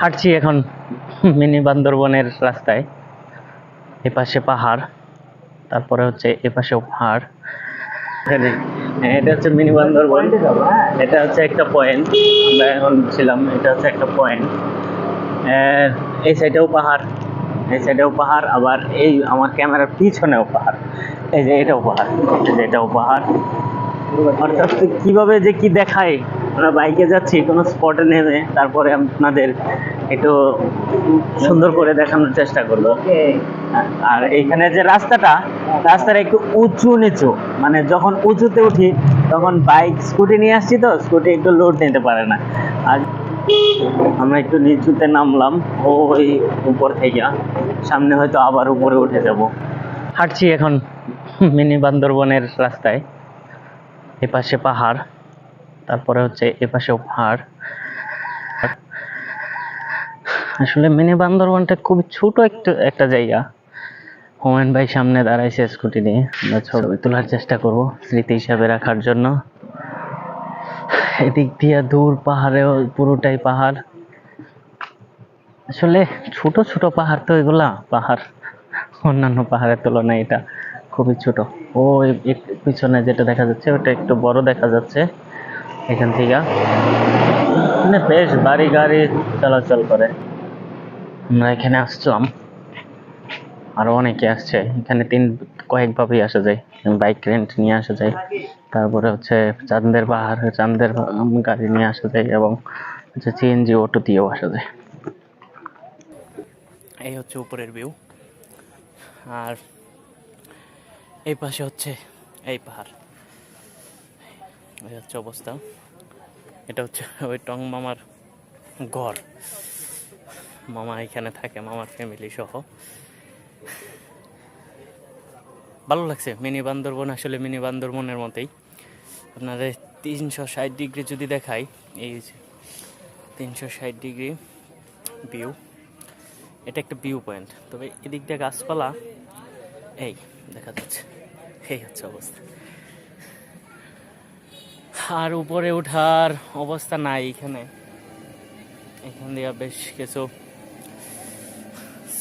হাঁটছি এখন মিনি বান্দরবনের রাস্তায়। এপাশে পাহাড়, তারপরে হচ্ছে এপাশেও পাহাড়। এটা হচ্ছে মিনি বান্দরবন। এটা হচ্ছে একটা পয়েন্ট আমরা এখন ছিলাম, এটা হচ্ছে একটা পয়েন্ট এই সাইডেও পাহাড়, এই সাইডেও পাহাড়, আবার এই আমার ক্যামেরার পিছনেও পাহাড়। এই যে এটাও পাহাড় যে এটাও পাহাড়। অর্থাৎ কীভাবে যে কি দেখায় আমরা বাইকে যাচ্ছি কোনো স্পটে নেমে তারপরে আপনাদের একটু সুন্দর করে দেখানোর চেষ্টা করব। আর এইখানে যে রাস্তাটা রাস্তাটা একটু উঁচু নিচু মানে যখন উঁচুতে উঠি তখন বাইক স্কুটি নিয়ে আসছি তো স্কুটি একটু লোড নিতে পারে না। আর আমরা একটু নিচুতে নামলাম ওই উপর থেকে। সামনে হয়তো আবার উপরে উঠে যাব। হাঁটছি এখন মিনি বান্দরবনের রাস্তায় এপাশে পাহাড়। তারপরে হচ্ছে এপাশেও পাহাড়। আসলে মিনি বান্দরবনটা খুবই ছোট একটা একটা জায়গা। হুমায়ুন ভাই সামনে দাঁড়াইছে স্কুটি নিয়ে। আমরা ছবি তোলার চেষ্টা করব স্মৃতি হিসাবে রাখার জন্য। এদিক দিয়ে দূর পাহাড়েও পুরোটাই পাহাড়। আসলে ছোট ছোট পাহাড় তো এগুলা পাহাড়। অন্যান্য পাহাড়ের তুলনায় এটা খুবই ছোট। ও পিছনে যেটা দেখা যাচ্ছে ওটা একটু বড় দেখা যাচ্ছে। এখান থেকে। মানে বেশ বাড়ি গাড়ি চলাচল করে। আমরা এখানে আসছিলাম। আরও অনেকে আসছে। এখানে তিন কয়েকভাবেই আসা যায় বাইক রেন্ট নিয়ে আসা যায়। তারপরে হচ্ছে চাঁদের পাহাড় চাঁদের গাড়ি নিয়ে আসা যায় এবং হচ্ছে সিএনজি অটো দিয়েও আসা যায়। এই হচ্ছে উপরের ভিউ আর এই পাশে হচ্ছে এই পাহাড়। হচ্ছে অবস্থা। এটা হচ্ছে ওই টং মামার ঘর। মামা এখানে থাকে, মামার ফ্যামিলি সহ। ভালো লাগছে, মিনি বান্দরবন আসলে মিনি বান্দরবনের মতোই। আপনাদের তিনশো ষাট ডিগ্রি যদি দেখাই, এই তিনশো ষাট ডিগ্রি ভিউ এটা একটা ভিউ পয়েন্ট তবে এদিক দিয়ে গাছপালা, এই দেখা যাচ্ছে, এই হচ্ছে অবস্থা। আর উপরে ওঠার অবস্থা নাই এখানে। এখান দিয়ে বেশ কিছু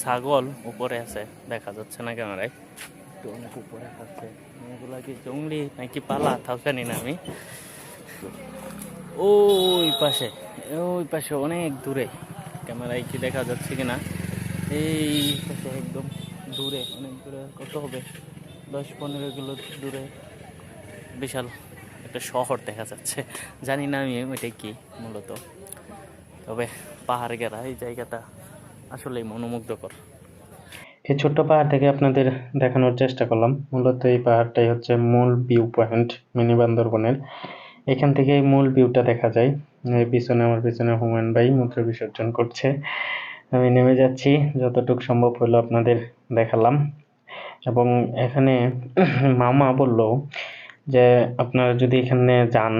ছাগল উপরে আছে, দেখা যাচ্ছে না ক্যামেরায়। একটু অনেক উপরে আছে। এগুলা কি জঙ্গলি নাকি পালা? তাও জানি না আমি। ওই পাশে ওই পাশে অনেক দূরে। ক্যামেরায় কি দেখা যাচ্ছে কিনা? এই পাশে একদম দূরে, অনেক দূরে। কত হবে? দশ পনেরো কিলো দূরে। বিশাল। একটা শহর দেখা যাচ্ছে। জানি না আমি ওইটা কি মূলত। তবে পাহাড় গেরা এই জায়গাটা আসলেই মনোমুগ্ধকর। এই ছোট্ট পাহাড় থেকে আপনাদের দেখানোর চেষ্টা করলাম। মূলত এই পাহাড়টাই হচ্ছে মূল ভিউ পয়েন্ট মিনি বান্দরবনের। এখান থেকে মূল ভিউটা দেখা যায়। পিছনে, আমার পিছনে হুমায়ুন ভাই মূত্র বিসর্জন করছে। আমি নেমে যাচ্ছি, যতটুকু সম্ভব হলো আপনাদের দেখালাম। এবং এখানে মামা বলল যে আপনারা যদি এখানে যান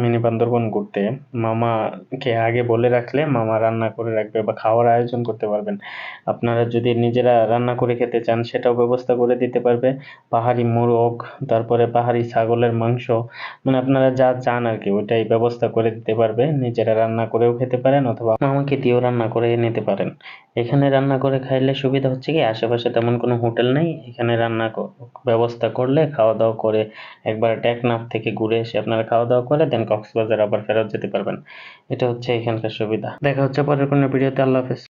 মিনি বান্দরবন ঘুরতে, মামাকে আগে বলে রাখলে মামা রান্না করে রাখবে বা খাওয়ার আয়োজন করতে পারবেন। আপনারা যদি নিজেরা রান্না করে খেতে চান সেটাও ব্যবস্থা করে দিতে পারবে। পাহাড়ি মোরগ, তারপরে পাহাড়ি ছাগলের মাংস মানে আপনারা যা চান আর কি ওইটাই ব্যবস্থা করে দিতে পারবে। নিজেরা রান্না করেও খেতে পারেন অথবা মামাকে দিয়েও রান্না করে নিতে পারেন। এখানে রান্না করে খাইলে সুবিধা হচ্ছে কি, আশেপাশে তেমন কোনো হোটেল নেই। এখানে রান্না ব্যবস্থা করলে খাওয়া দাওয়া করে একবার টেকনাফ থেকে ঘুরে এসে আপনারা খাওয়া দাওয়া করে দেন কক্সবাজার আবার ফেরত যেতে পারবেন। এটা হচ্ছে এখানকার সুবিধা। দেখা হচ্ছে পরের কোনো ভিডিওতে। আল্লাহ হাফেজ।